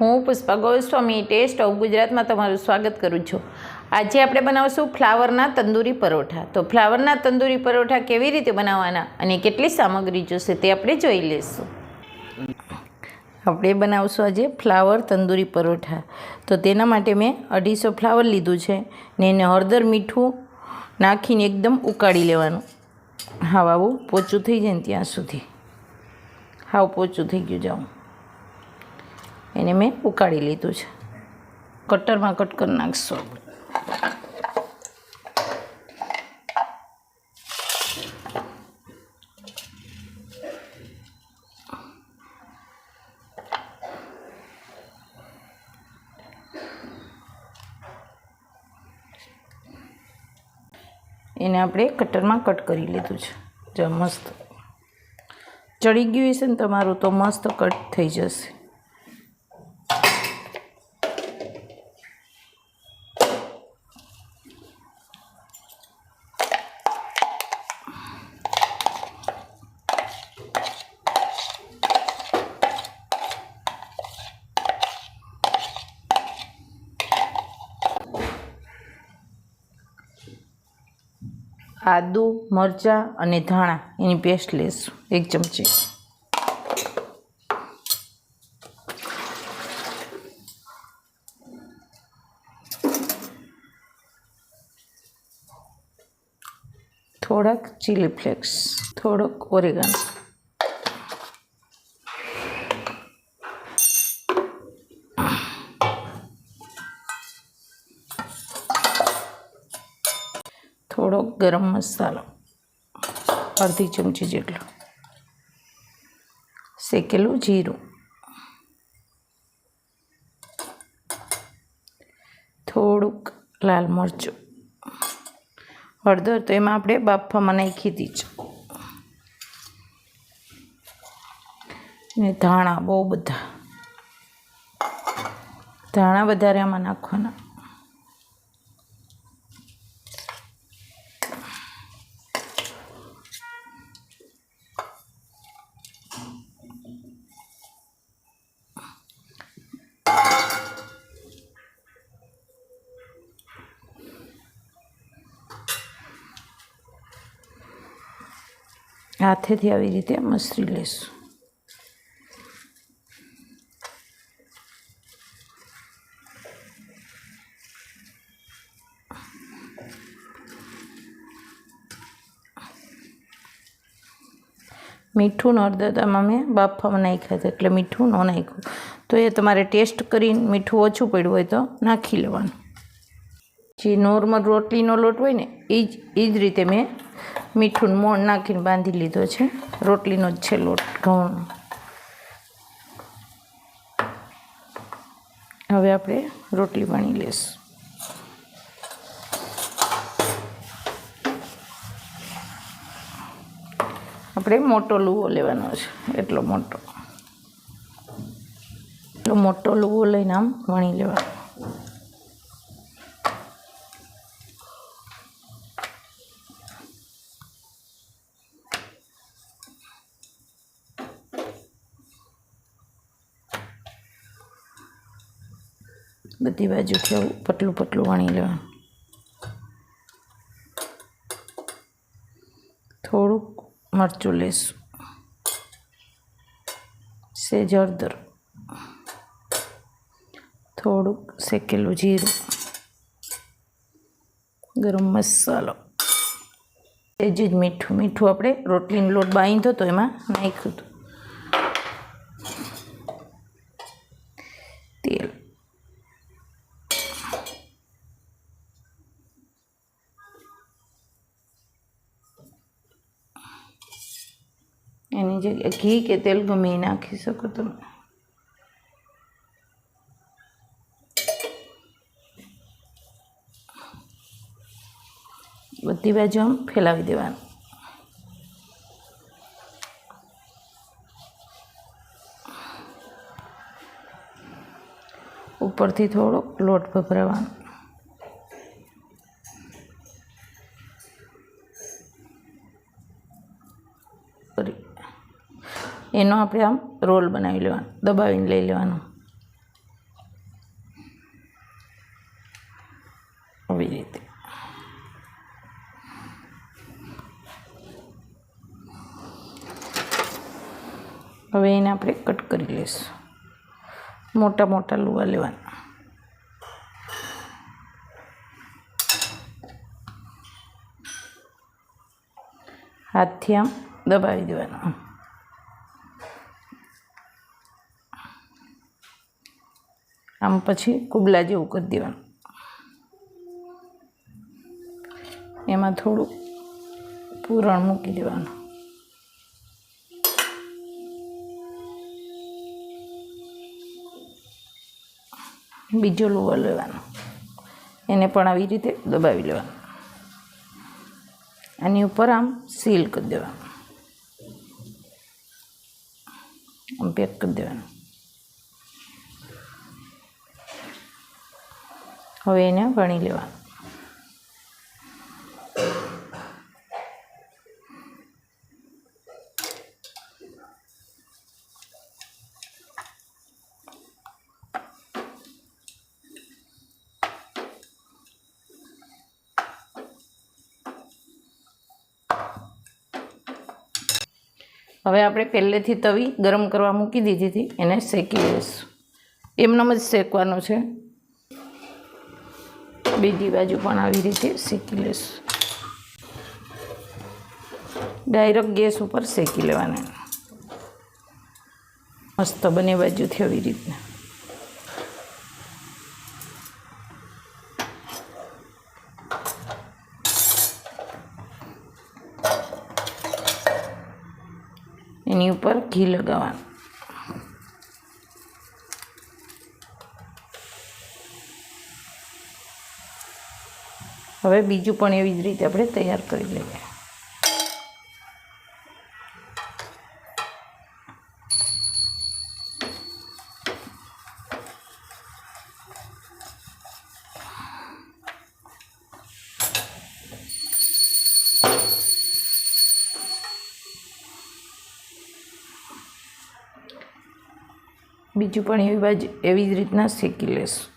હું Pushpa Goswami, test of ગુજરાતમાં તમારું સ્વાગત કરું છું. આજે આપણે બનાવશું ફ્લાવરના તંદૂરી પરોઠા. તો ફ્લાવરના તંદૂરી પરોઠા કેવી રીતે બનાવવાના અને કેટલી સામગ્રી જોશે તે આપણે જોઈ લઈશું. આપણે બનાવશું આજે ફ્લાવર તંદૂરી પરોઠા. તો તેના માટે મેં અઢીસો ફ્લાવર લીધું છે. ને એને હળદર મીઠું નાખીને એકદમ ઉકાળી લેવાનું. હાવ આવું પોચું થઈ જાય ને ત્યાં સુધી. હાવ પોચું થઈ ગયું જાઉં એને મેં ઉકાળી લીધું છે. કટરમાં કટ કરી નાખશું. એને આપણે કટરમાં કટ કરી લીધું છે. જો મસ્ત ચડી ગયું હશે ને તમારું, તો મસ્ત કટ થઈ જશે. આદુ મરચાં અને ધાણા. એની પેસ્ટ લેશું. એક ચમચી. થોડાક ચીલી ફ્લેક્સ થોડોક ઓરેગાનો થોડો ગરમ મસાલો. અડધી ચમચી જેટલો. શેકેલું જીરું. થોડુંક લાલ મરચું. હળદર તો એમાં આપણે બાફામાં નાખી દીધું ને ધાણા બહુ બધા. ધાણા વધારે આમાં નાખવાના. હાથેથી આવી રીતે મસરી લેશું. મીઠું ન હળદરમાં મેં બાફામાં નાખ્યા હતા એટલે મીઠું ન નાખ્યું. તો એ તમારે ટેસ્ટ કરીને મીઠું ઓછું પડ્યું હોય તો નાખી લેવાનું. જે નોર્મલ રોટલીનો લોટ હોય ને, એ જ એ જ રીતે મેં મીઠું મોણ નાખીને બાંધી લીધો છે. રોટલીનો જ છે લોટ હવે આપણે રોટલી વણી લઈશું. આપણે મોટો લુવો લેવાનો છે, એટલો મોટો. એટલો મોટો લુવો લઈને આમ વણી લેવાનો. બધી બાજુથી આવું પતલું પતલું વણી લેવાનું થોડુંક મરચું લેશું. સેજ હળદર થોડુંક શેકેલું જીરું. ગરમ મસાલો. એ જ મીઠું મીઠું આપણે રોટલીનો લોટ બાંધ્યો તો એમાં નાખ્યું હતું તેલ એની જગ્યાએ ઘી કે તેલ ગમે નાખી શકો તમે. બધી બાજુ આમ ફેલાવી દેવાનું. ઉપરથી થોડો લોટ ભભરાવાનો. એનો આપણે આમ રોલ બનાવી લેવાનો, દબાવીને લઈ લેવાનો. આવી રીતે. હવે એને આપણે કટ કરી લઈશું. મોટા મોટા લુવા લેવાના. હાથથી આમ દબાવી દેવાના. આમ પછી કુબલા જેવું કરી દેવાનું. એમાં થોડું પૂરણ મૂકી દેવાનું. બીજો લુવો લેવાનો. એને પણ આવી રીતે દબાવી લેવાનો. આની ઉપર આમ સીલ કરી દેવાનું. આમ પેક કરી દેવાનું. હવે એને વણી લેવાનું. હવે આપણે પહેલેથી તવી ગરમ કરવા મૂકી દીધી હતી, એને શેકી લઈશું. એમનામ જ શેકવાનું છે. બીજી બાજુ પણ આવી રીતે શેકી લઈશું ડાયરેક્ટ ગેસ ઉપર શેકી લેવાના. મસ્ત બંને બાજુથી આવી રીતના. એની ઉપર ઘી લગાવવાનું. હવે બીજું પણ એવી જ રીતે આપણે તૈયાર કરી લઈએ. બીજું પણ એવી બાજુ એવી જ રીતના શેકી લેશું.